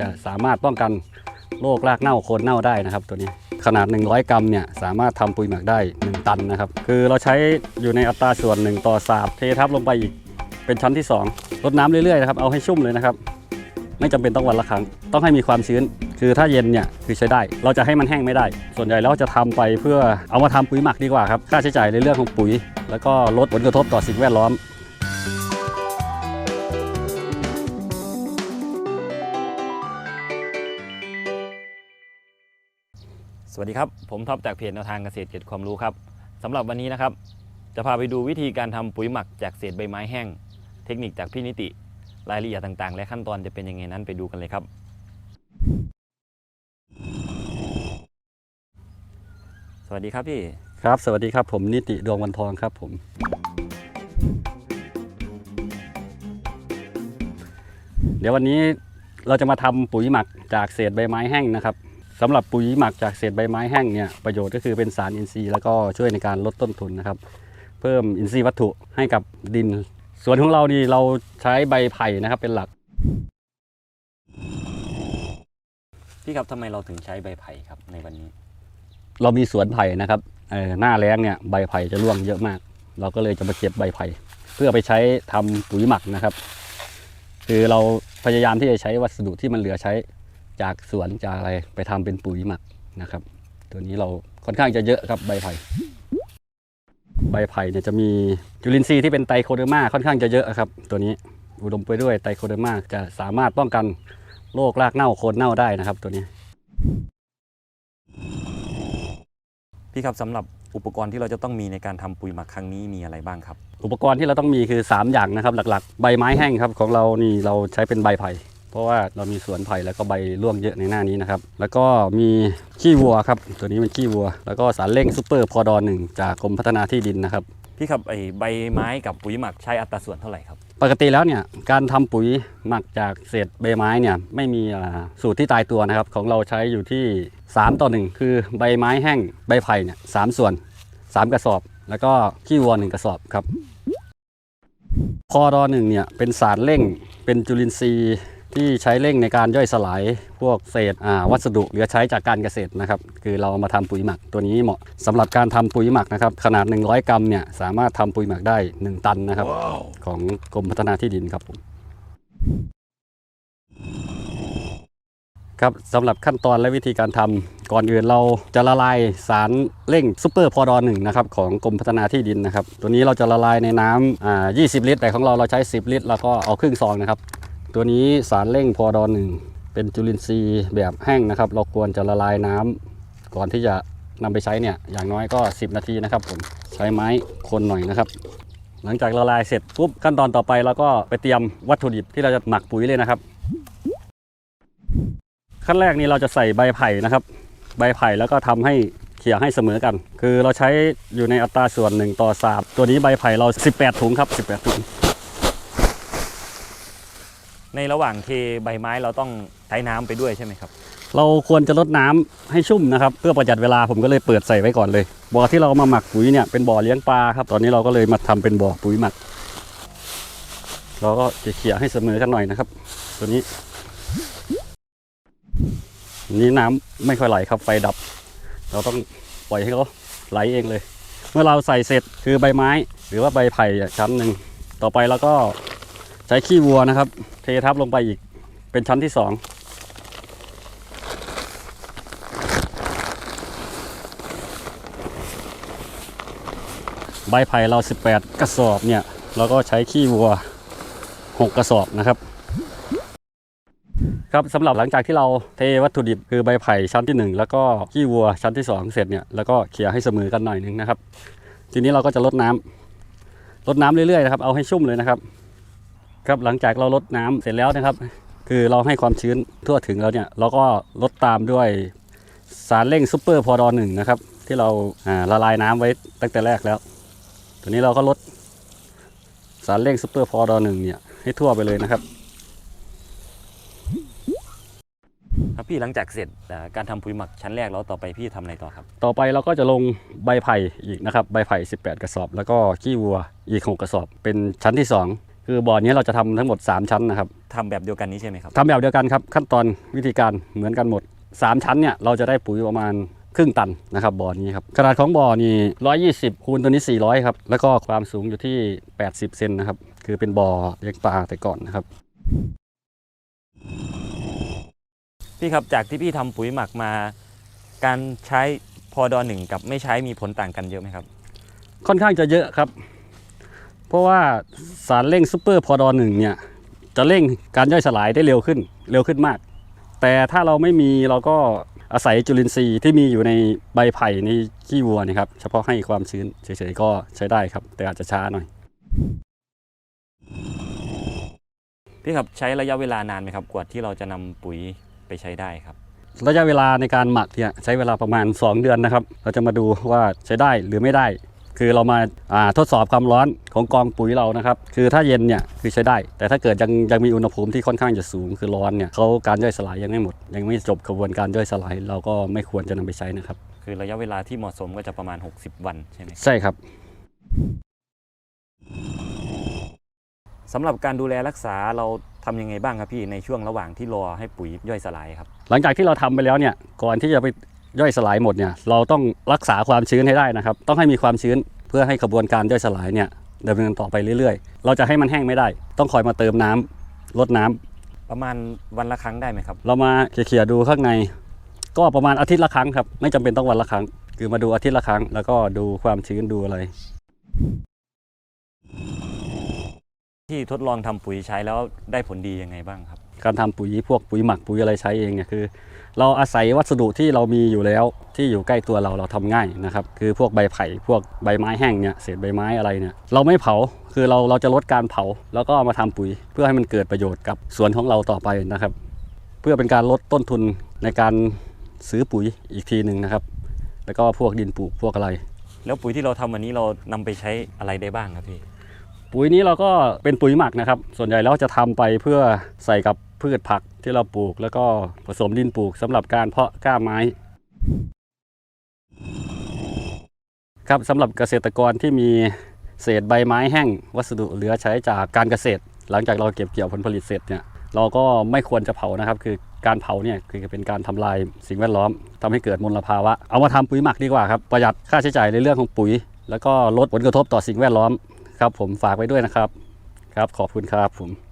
จะสามารถป้องกันโรครากเน่าโคนเน่าได้นะครับ ตัวนี้ขนาด 100 กรัมเนี่ยสามารถทำปุ๋ยหมักได้ 1 ตันนะครับ คือเราใช้อยู่ในอัตราส่วน 1 ต่อสาบเททับลงไปอีกเป็นชั้นที่2รดน้ำเรื่อยๆนะครับเอาให้ชุ่มเลยนะครับ ไม่จำเป็นต้องวันละครั้ง ต้องให้มีความชื้น คือถ้าเย็นเนี่ยคือใช้ได้ เราจะให้มันแห้งไม่ได้ ส่วนใหญ่แล้วจะทำไปเพื่อเอามาทำปุ๋ยหมักดีกว่าครับค่าใช้จ่ายในเรื่องของปุ๋ย แล้วก็ลดผลกระทบต่อสิ่งแวดล้อม สวัสดีครับ ผมท็อปจากเพจแนวทางเกษตรเก็ดความรู้ครับสำหรับวันนี้นะครับ จะพาไปดูวิธีการทำปุ๋ยหมักจากเศษใบไม้แห้ง เทคนิคจากพี่นิติ รายละเอียดต่างๆ และขั้นตอนจะเป็นยังไงนั้นไปดูกันเลยครับ สวัสดีครับพี่ ครับ สวัสดีครับผมนิติดวงวันทองครับผม เดี๋ยววันนี้เราจะมาทำปุ๋ยหมักจากเศษใบไม้แห้งนะครับ สำหรับปุ๋ยหมักจากเศษใบไม้แห้งเนี่ยประโยชน์ก็คือเป็นสารอินทรีย์แล้วก็ช่วยในการลดต้นทุนนะครับ เพิ่มอินทรีย์วัตถุให้กับดินส่วนของเรานี่เราใช้ใบไผ่นะครับเป็นหลัก พี่ครับทำไมเราถึงใช้ใบไผ่ครับในวันนี้ เรามีสวนไผ่นะครับเอ่อหน้าแล้งเนี่ยใบไผ่จะร่วงเยอะมาก เราก็เลยจะมาเก็บใบไผ่เพื่อไปใช้ทำปุ๋ยหมักนะครับ คือเราพยายามที่จะใช้วัสดุที่มันเหลือใช้ จากสวนจากอะไรไปทำเป็นปุ๋ยหมักนะครับ ตัวนี้เราค่อนข้างจะเยอะครับใบไผ่ใบไผ่เนี่ยจะมีจุลินทรีย์ที่เป็นไตรโคเดอร์มาค่อนข้างจะเยอะครับ ตัวนี้อุดมไปด้วยไตรโคเดอร์มาจะสามารถป้องกันโรครากเน่าโคนเน่าได้นะครับ ตัวนี้ พี่ครับสำหรับอุปกรณ์ที่เราจะต้องมีในการทำปุ๋ยหมักครั้งนี้มีอะไรบ้างครับ อุปกรณ์ที่เราต้องมีคือ 3 อย่างนะครับ หลักๆ ใบไม้แห้งครับของเรานี่เราใช้เป็นใบไผ่ เพราะว่าเรามีสวนไผ่แล้วก็ใบร่วงเยอะในหน้านี้นะครับ แล้วก็มีขี้วัวครับ ตัวนี้เป็นขี้วัว แล้วก็สารเร่งซูเปอร์พอดอหนึ่งจากกรมพัฒนาที่ดินนะครับ พี่ครับไอใบไม้กับปุ๋ยหมักใช้อัตราส่วนเท่าไหร่ครับ ปกติแล้วเนี่ยการทำปุ๋ยหมักจากเศษใบไม้เนี่ยไม่มีอ่าสูตรที่ตายตัวนะครับ ของเราใช้อยู่ที่ 3 ต่อ 1 คือใบไม้แห้งใบไผ่เนี่ยสามส่วน 3 กระสอบ แล้วก็ขี้วัว1กระสอบครับพอดอหนึ่งเนี่ยเป็นสารเร่งเป็นจุลินทรีย์ ที่ใช้เร่งในการย่อยสลายพวกเศษอ่าวัสดุเหลือใช้จากการเกษตรนะครับคือเราเอามาทำปุ๋ยหมักตัวนี้เหมาะสำหรับการทำปุ๋ยหมักนะครับขนาด 100 กรัมเนี่ยสามารถทำปุ๋ยหมักได้ 1 ตันนะครับของกรมพัฒนาที่ดินครับผมครับสำหรับขั้นตอนและวิธีการทำก่อนอื่นเราจะละลายสารเร่งซูเปอร์พอดอหนึ่งนะครับของกรมพัฒนาที่ดินนะครับ ตัวนี้เราจะละลายในน้ำอ่า20 ลิตร แต่ของเราเราใช้ 10 ลิตร แล้วก็เอาครึ่งซองนะครับ ตัวนี้สารเร่งพอดอนหนึ่งเป็นจุลินทรีย์แบบแห้งนะครับ เราควรจะละลายน้ำก่อนที่จะนำไปใช้เนี่ยอย่างน้อยก็ 10 นาทีนะครับผมใช้ไม้คนหน่อยนะครับ หลังจากละลายเสร็จปุ๊บขั้นตอนต่อไปเราก็ไปเตรียมวัตถุดิบที่เราจะหมักปุ๋ยเลยนะครับ ขั้นแรกนี้เราจะใส่ใบไผ่นะครับ ใบไผ่แล้วก็ทำให้เขี่ยให้เสมอกัน คือเราใช้อยู่ในอัตราส่วน1ต่อ3ตัวนี้ใบไผ่เรา 18ถุงครับ18ถุง ในระหว่างเทใบไม้เราต้องใช้น้ำไปด้วยใช่ไหมครับ เราควรจะลดน้ำให้ชุ่มนะครับเพื่อประหยัดเวลาผมก็เลยเปิดใส่ไว้ก่อนเลยบ่อที่เรามาหมักปุ๋ยเนี่ยเป็นบ่อเลี้ยงปลาครับตอนนี้เราก็เลยมาทำเป็นบ่อปุ๋ยหมัก เราก็จะเขี่ยให้เสมอกันหน่อยนะครับ ตัวนี้ นี้น้ำไม่ค่อยไหลครับไฟดับ เราต้องปล่อยให้เขาไหลเองเลย เมื่อเราใส่เสร็จคือใบไม้ หรือว่าใบไผ่ชั้นหนึ่งต่อไปเราก็ ใช้ขี้วัวนะครับ เททับลงไปอีกเป็นชั้นที่สองใบไผ่เรา 18 กระสอบเนี่ย เราก็ใช้ขี้วัว 6 กระสอบนะครับ ครับสำหรับหลังจากที่เราเทวัตถุดิบคือใบไผ่ชั้นที่ 1 แล้วก็ขี้วัวชั้นที่ 2 เสร็จเนี่ยแล้วก็เขี่ยให้เสมอกันหน่อยหนึงนะครับ ทีนี้เราก็จะลดน้ำลดน้ำเรื่อยๆนะครับเอาให้ชุ่มเลยนะครับ ครับหลังจากเราลดน้ำเสร็จแล้วนะครับ คือเราให้ความชื้นทั่วถึงแล้วเนี่ยเราก็ลดตามด้วยสารเร่งซูเปอร์พอดอหนึ่งนะครับ ที่เราอ่าละลายน้ำไว้ตั้งแต่แรกแล้ว ตัวนี้เราก็ลดสารเร่งซูเปอร์พอดอหนึ่งเนี่ยให้ทั่วไปเลยนะครับครับพี่หลังจากเสร็จอ่าการทำปุ๋ยหมักชั้นแรกแล้วต่อไปพี่ทำอะไรต่อครับ ต่อไปเราก็จะลงใบไผ่อีกนะครับ ใบไผ่ 18 กระสอบ แล้วก็ขี้วัวอีก 6 กระสอบ เป็นชั้นที่ 2 คือคือบ่อนี้เราจะทำทั้งหมด 3 ชั้นนะครับทำแบบเดียวกันนี้ใช่ไหมครับทำแบบเดียวกันครับขั้นตอนวิธีการเหมือนกันหมด 3 ชั้นเนี่ยเราจะได้ปุ๋ยประมาณครึ่งตันนะครับบ่อนี้ครับขนาดของบ่อนี่120 คูณตัวนี้ 400ครับแล้วก็ความสูงอยู่ที่ 80 เซนนะครับคือเป็นบ่อเลี้ยงปลาแต่ก่อนนะครับพี่ครับจากที่พี่ทำปุ๋ยหมักมา การใช้พอดอหนึ่งกับไม่ใช้มีผลต่างกันเยอะไหมครับ ค่อนข้างจะเยอะครับ เพราะว่าสารเร่งซูเปอร์พอดอหนึ่งเนี่ยจะเร่งการย่อยสลายได้เร็วขึ้นเร็วขึ้นมาก แต่ถ้าเราไม่มีเราก็อาศัยจุลินทรีย์ที่มีอยู่ในใบไผ่ในขี้วัวนี่ครับเฉพาะให้ความชื้นเฉยๆก็ใช้ได้ครับ แต่อาจจะช้าหน่อย พี่ครับใช้ระยะเวลานานไหมครับ กว่าที่เราจะนำปุ๋ยไปใช้ได้ครับ ระยะเวลาในการหมักเนี่ยใช้เวลาประมาณ 2 เดือนนะครับ เราจะมาดูว่าใช้ได้หรือไม่ได้ คือเรามาอ่าทดสอบความร้อนของกองปุ๋ยเรานะครับ คือถ้าเย็นเนี่ยคือใช้ได้ แต่ถ้าเกิดยังยังมีอุณหภูมิที่ค่อนข้างจะสูง คือร้อนเนี่ยเขาการย่อยสลายยังไม่หมด ยังไม่จบกระบวนการย่อยสลาย เราก็ไม่ควรจะนำไปใช้นะครับ คือระยะเวลาที่เหมาะสมก็จะประมาณ 60 วันใช่ไหมใช่ครับสำหรับการดูแลรักษาเราทำยังไงบ้างครับพี่ในช่วงระหว่างที่รอให้ปุ๋ยย่อยสลายครับ หลังจากที่เราทำไปแล้วเนี่ยก่อนที่จะไป ย่อยสลายหมดเนี่ยเราต้องรักษาความชื้นให้ได้นะครับ ต้องให้มีความชื้นเพื่อให้กระบวนการย่อยสลายเนี่ยดำเนินต่อไปเรื่อยๆ เราจะให้มันแห้งไม่ได้ ต้องคอยมาเติมน้ำลดน้ำประมาณวันละครั้งได้ไหมครับ เรามาเขี่ยๆดูข้างใน ก็ประมาณอาทิตย์ละครั้งครับไม่จำเป็นต้องวันละครั้ง คือมาดูอาทิตย์ละครั้ง แล้วก็ดูความชื้นดูอะไร ที่ทดลองทำปุ๋ยใช้แล้วได้ผลดียังไงบ้างครับ การทำปุ๋ยพวกปุ๋ยหมักปุ๋ยอะไรใช้เองเนี่ยคือ เราอาศัยวัสดุที่เรามีอยู่แล้วที่อยู่ใกล้ตัวเราเราทำง่ายนะครับคือพวกใบไผ่พวกใบไม้แห้งเนี่ยเศษใบไม้อะไรเนี่ยเราไม่เผาคือเราเราจะลดการเผา แล้วก็เอามาทำปุ๋ย เพื่อให้มันเกิดประโยชน์กับสวนของเราต่อไปนะครับ เพื่อเป็นการลดต้นทุนในการซื้อปุ๋ยอีกทีหนึ่งนะครับ แล้วก็พวกดินปลูกพวกอะไร แล้วปุ๋ยที่เราทำวันนี้เรานำไปใช้อะไรได้บ้างครับพี่ปุ๋ยนี้เราก็เป็นปุ๋ยหมักนะครับ ส่วนใหญ่แล้วจะทำไปเพื่อใส่กับ พืชผักที่เราปลูก แล้วก็ผสมดินปลูกสำหรับการเพาะก้าไม้ ครับสำหรับเกษตรกรที่มีเศษใบไม้แห้ง วัสดุเหลือใช้จากการเกษตร หลังจากเราเก็บเกี่ยวผลผลิตเสร็จเนี่ยเราก็ไม่ควรจะเผานะครับ คือการเผาเนี่ยคือเป็นการทำลายสิ่งแวดล้อมทำให้เกิดมลภาวะ เอามาทำปุ๋ยหมักดีกว่าครับประหยัดค่าใช้จ่ายในเรื่องของปุ๋ย แล้วก็ลดผลกระทบต่อสิ่งแวดล้อมครับ ผมฝากไว้ด้วยนะครับ ครับขอบคุณครับผม